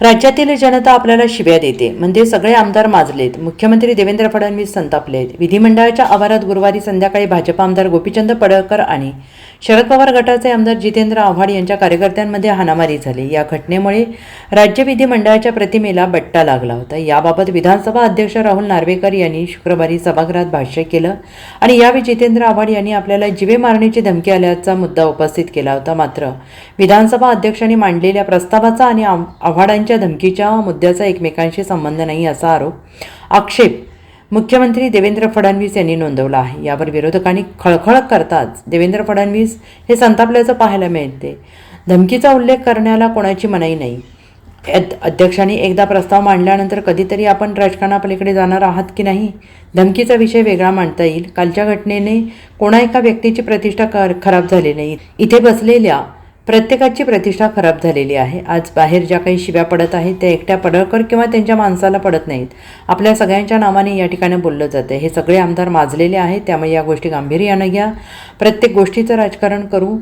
राज्यातील जनता आपल्याला शिव्या देते. म्हणजे सगळे आमदार माजलेत. मुख्यमंत्री देवेंद्र फडणवीस संतापलेत. विधिमंडळाच्या आवारात गुरुवारी संध्याकाळी भाजप आमदार गोपीचंद पडळकर आणि शरद पवार गटाचे आमदार जितेंद्र आव्हाड यांच्या कार्यकर्त्यांमध्ये हाणामारी झाली. या घटनेमुळे राज्य विधिमंडळाच्या प्रतिमेला बट्टा लागला होता. याबाबत विधानसभा अध्यक्ष राहुल नार्वेकर यांनी शुक्रवारी सभागृहात भाष्य केलं आणि यावेळी जितेंद्र आव्हाड यांनी आपल्याला जिवे मारण्याची धमकी आल्याचा मुद्दा उपस्थित केला होता. मात्र विधानसभा अध्यक्षांनी मांडलेल्या प्रस्तावाचा आणि आव- आव्हाडांच्या धमकीच्या मुद्द्याचा एकमेकांशी संबंध नाही असा आरोप आक्षेप मुख्यमंत्री देवेंद्र फडणवीस यांनी नोंदवला आहे. यावर विरोधकांनी खळखळ करताच देवेंद्र फडणवीस हे संतापल्याचं पाहायला मिळते. धमकीचा उल्लेख करण्याला कोणाची मनाई नाही. अध्यक्षांनी एकदा प्रस्ताव मांडल्यानंतर कधीतरी आपण राजकारणापलीकडे जाणार आहात की नाही? धमकीचा विषय वेगळा मांडता येईल. कालच्या घटनेने कोणा एका व्यक्तीची प्रतिष्ठा कर खराब झाली नाही. इथे बसलेल्या प्रत्येकाची प्रतिष्ठा खराब झालेली आहे. आज बाहेर ज्या काही शिव्या पडत आहेत त्या एकट्या पडळकर किंवा त्यांच्या माणसाला पडत नाहीत. आपल्या सगळ्यांच्या नावाने या ठिकाणी बोललं जातं. हे सगळे आमदार माजलेले आहेत त्यामुळे या गोष्टी गांभीर्यानं घ्या. प्रत्येक गोष्टीचं राजकारण करू.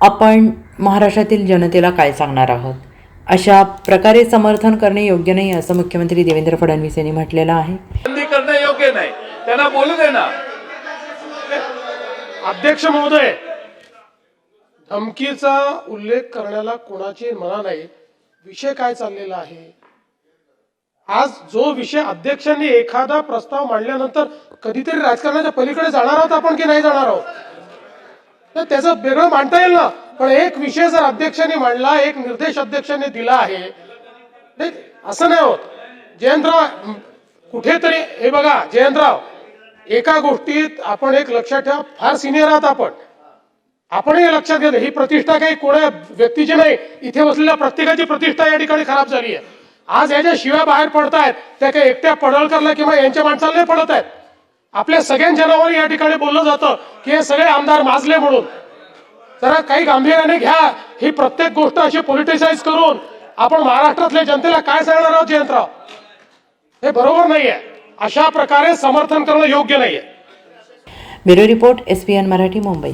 आपण महाराष्ट्रातील जनतेला काय सांगणार आहोत? अशा प्रकारे समर्थन करणे योग्य नाही असं मुख्यमंत्री देवेंद्र फडणवीस यांनी म्हटलेलं आहे. करणं योग्य नाही. त्यांना बोलू दे ना. अध्यक्ष महोदय धमकीचा उल्लेख करण्याला कोणाची मना नाही. विषय काय चाललेला आहे? आज जो विषय अध्यक्षांनी एखादा प्रस्ताव मांडल्यानंतर कधीतरी राजकारणाच्या पलीकडे जाणार आहोत आपण की नाही जाणार आहोत? तर त्याचं वेगळं मांडता येईल ना? पण एक विषय जर अध्यक्षांनी मांडला एक निर्देश अध्यक्षांनी दिला आहे असं नाही होत. जयंतराव कुठेतरी हे बघा जयंतराव एका गोष्टीत आपण एक लक्षात ठेवा फार सिनियर आहात आपण. आपण हे लक्षात घेतो ही प्रतिष्ठा काही कोणा व्यक्तीची नाही. इथे बसलेल्या प्रत्येकाची प्रतिष्ठा या ठिकाणी खराब झाली आहे. आज या ज्या शिव्या बाहेर पडतायत त्या काही एकट्या पडळकरला किंवा यांच्या माणसाला नाही पडत आहेत. आपल्या सगळ्यांच्या नावाने या ठिकाणी बोललं जातं की हे सगळे आमदार माजले म्हणून. जरा काही गांभीर्याने घ्या. ही प्रत्येक गोष्ट अशी पॉलिटिसाइज करून आपण महाराष्ट्रातल्या जनतेला काय सांगणार आहोत जयंतराव? हे बरोबर नाहीये. अशा प्रकारे समर्थन करणं योग्य नाहीये. Bureau report S Marathi Mumbai.